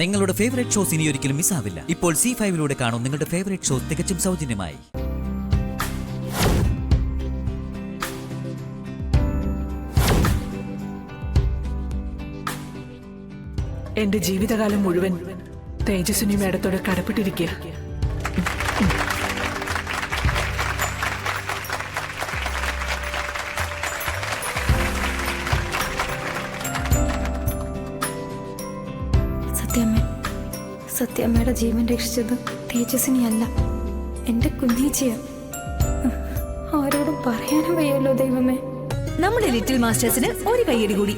നിങ്ങളുടെ favourite shows ഇനി ഒരിക്കലും മിസ്സാവില്ല ഇപ്പോൾ സി ഫൈവിലൂടെ കാണും നിങ്ങളുടെ ഫേവറേറ്റ് ഷോസ് തികച്ചും സൗജന്യമായി. എന്റെ ജീവിതകാലം മുഴുവൻ തേജസ്വിനി മേഡത്തോട് കടപ്പെട്ടിരിക്കുക. സത്യമ്മയുടെ ജീവൻ രക്ഷിച്ചത് തേജസ്വിനിയല്ല എന്റെ കുഞ്ഞേച്ചിയ. ആരോടും പറയാനും വയ്യല്ലോ ദൈവമേ. നമ്മുടെ ലിറ്റിൽ മാസ്റ്റേഴ്സിന് ഒരു കയ്യടി കൂടി.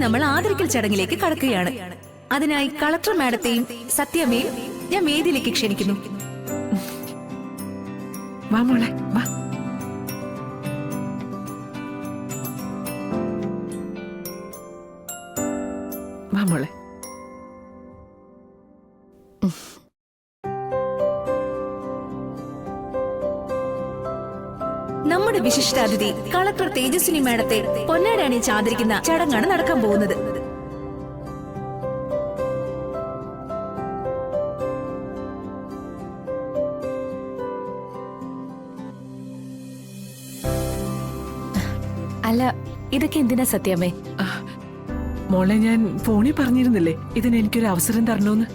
നമ്മൾ ആദരിക്കൽ ചടങ്ങിലേക്ക് കടക്കുകയാണ്. അതിനായി കളക്ടർ മാഡത്തെയും സത്യമേയും ഞാൻ വേദിയിലേക്ക് ക്ഷണിക്കുന്നു. വാ മോളെ വാ. നമ്മുടെ വിശിഷ്ടാതിഥി കളക്ടർ തേജസ്വിനി മേടത്തെ പൊന്നാടി അണിയിച്ച് ആദരിക്കുന്ന ചടങ്ങാണ് നടക്കാൻ പോകുന്നത്. അല്ല ഇതൊക്കെ എന്തിനാ സത്യമേ മോളെ ഞാൻ ഫോണിൽ പറഞ്ഞിരുന്നില്ലേ? ഇതിന് എനിക്കൊരു അവസരം തരണമെന്ന്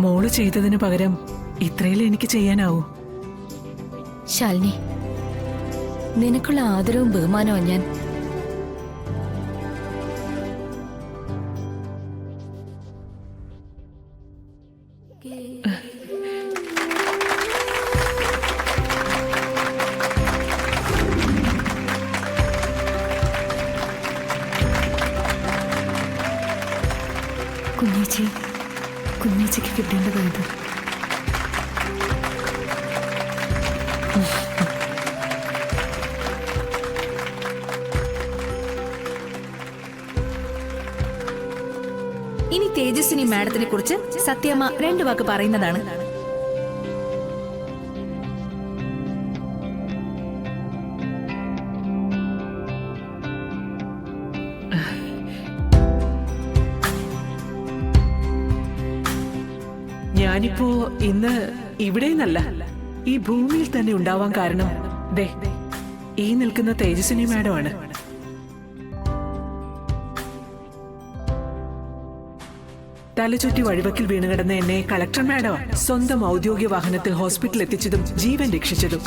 മോൾ ചെയ്തതിന് പകരം ഇത്രയിലും എനിക്ക് ചെയ്യാനാവൂ? ശാലിനി നിനക്കുള്ള ആദരവും ബഹുമാനവും ഞാൻ കുഞ്ഞേച്ചിക്ക് കിട്ടേണ്ടതായത് ഇനി തേജസ്വിനി മാഡത്തിനെ കുറിച്ച് സത്യമ്മ രണ്ടു വാക്ക് പറയുന്നതാണ്. ഞാനിപ്പോ ഇന്ന് ഇവിടെ നിന്നല്ല ഈ ഭൂമിയിൽ തന്നെ ഉണ്ടാവാൻ കാരണം ദേ ഈ നിൽക്കുന്ന തേജസ്വിനി മാഡം ആണ് തലചുറ്റി വഴിവക്കിൽ വീണുകിടന്ന എന്നെ കളക്ടർ മാഡം സ്വന്തം ഔദ്യോഗിക വാഹനത്തിൽ ഹോസ്പിറ്റലിൽ എത്തിച്ചതും ജീവൻ രക്ഷിച്ചതും.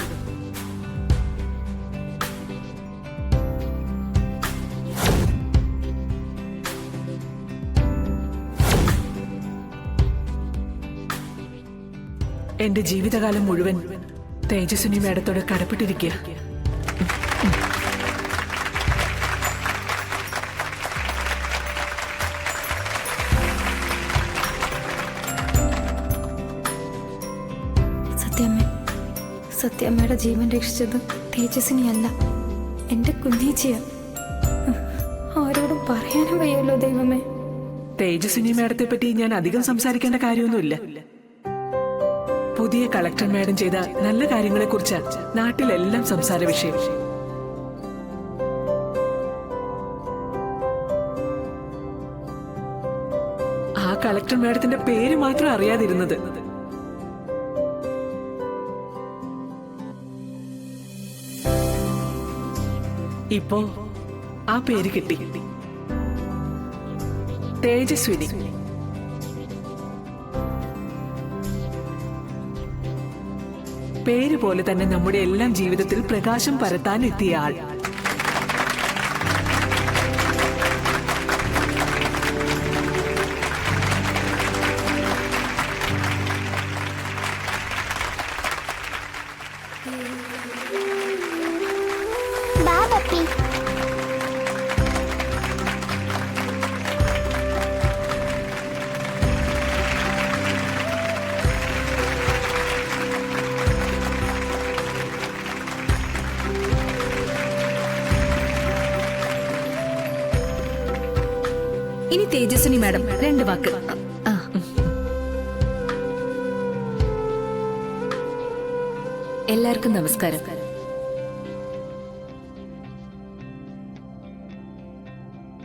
എന്റെ ജീവിതകാലം മുഴുവൻ തേജസ്വിനി മാഡത്തോട് കടപ്പെട്ടിരിക്കുക. സത്യമ്മ സത്യമ്മയുടെ ജീവൻ രക്ഷിച്ചത് തേജസ്വിനിയല്ല. എന്റെ കുഞ്ഞീച്ചിയ. ആരോടും പറയാനും വയ്യല്ലോ ദൈവമേ. തേജസ്വിനി മേഡത്തെ പറ്റി ഞാൻ അധികം സംസാരിക്കേണ്ട കാര്യമൊന്നുമില്ല. പുതിയ കളക്ടർ മാഡം ചെയ്ത നല്ല കാര്യങ്ങളെ കുറിച്ച് നാട്ടിലെല്ലാം സംസാര വിഷയം. ആ കളക്ടർ മാഡത്തിന്റെ പേര് മാത്രം അറിയാതിരുന്നത്. ഇപ്പോ ആ പേര് കിട്ടി. തേജസ്വിനി. പേര് പോലെ തന്നെ നമ്മുടെ എല്ലാം ജീവിതത്തിൽ പ്രകാശം പരത്താൻ എത്തിയ ആൾ. തേജസ്വിനി മാഡം രണ്ട് വാക്ക്. എല്ലാവർക്കും നമസ്കാരം.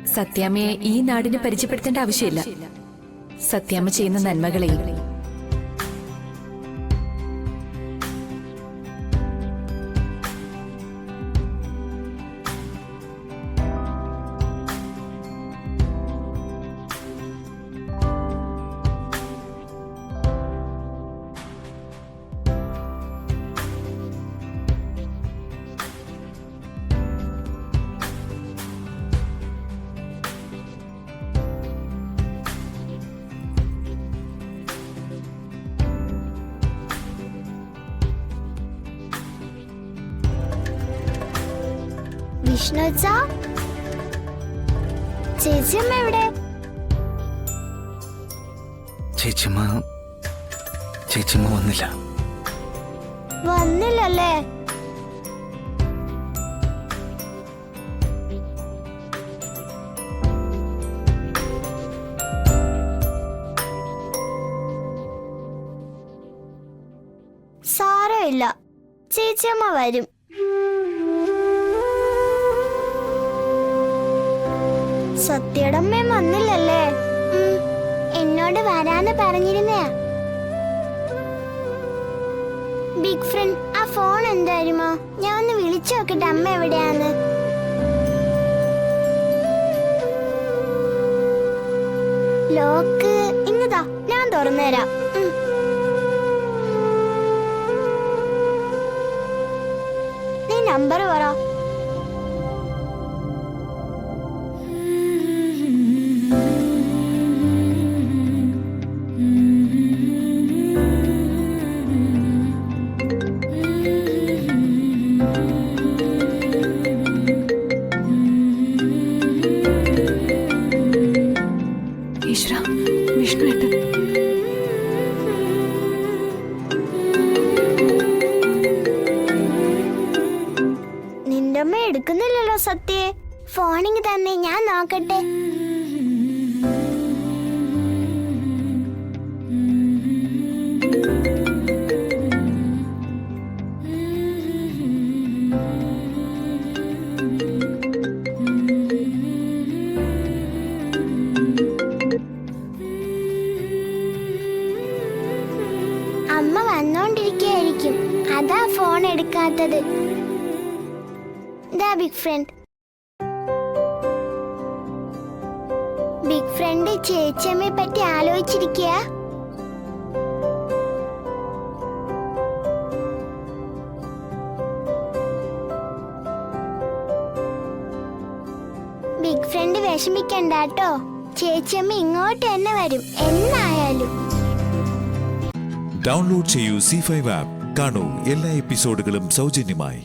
സത്യാമ്മയെ ഈ നാടിനെ പരിചയപ്പെടുത്തേണ്ട ആവശ്യമില്ല. സത്യാമ്മ ചെയ്യുന്ന നന്മകളെയും വിഷ്ണു വെച്ചാ? ചേച്ചിയമ്മ എവിടെ? ചേച്ചിമ്മ ചേച്ചിമ്മ വന്നില്ല. വന്നില്ലല്ലേ? സാരമില്ല. ചേച്ചിയമ്മ വരും. സത്യടമ്മയും വന്നില്ലല്ലേ? എന്നോട് വരാന്ന് പറഞ്ഞിരുന്നേ. ബിഗ് ഫ്രണ്ട് ആ ഫോൺ എന്തായിരുമോ ഞാൻ ഒന്ന് വിളിച്ചു നോക്കട്ടെ അമ്മ എവിടെയാന്ന്. ലോക്ക് ഇങ്ങതാ ഞാൻ തുറന്നുതരാം നീ നമ്പർ പറ. ഫോണിങ് തന്നെ ഞാൻ നോക്കട്ടെ. അമ്മ വന്നോണ്ടിരിക്കുകയായിരിക്കും അതാ ഫോൺ എടുക്കാത്തത്. The big friend big friend ചേച്ചിയമ്മയെ പറ്റി ആലോചിച്ചിരിക്കുക ബിഗ് ഫ്രണ്ട് വിഷമിക്കണ്ട കേട്ടോ ചേച്ചിയമ്മ ഇങ്ങോട്ട് തന്നെ വരും. എന്നായാലും. ഡൗൺലോഡ് ചെയ്യൂ സി ഫൈവ് ആപ്പ് കാണൂ എല്ലാ എപ്പിസോഡുകളും സൗജന്യമായി.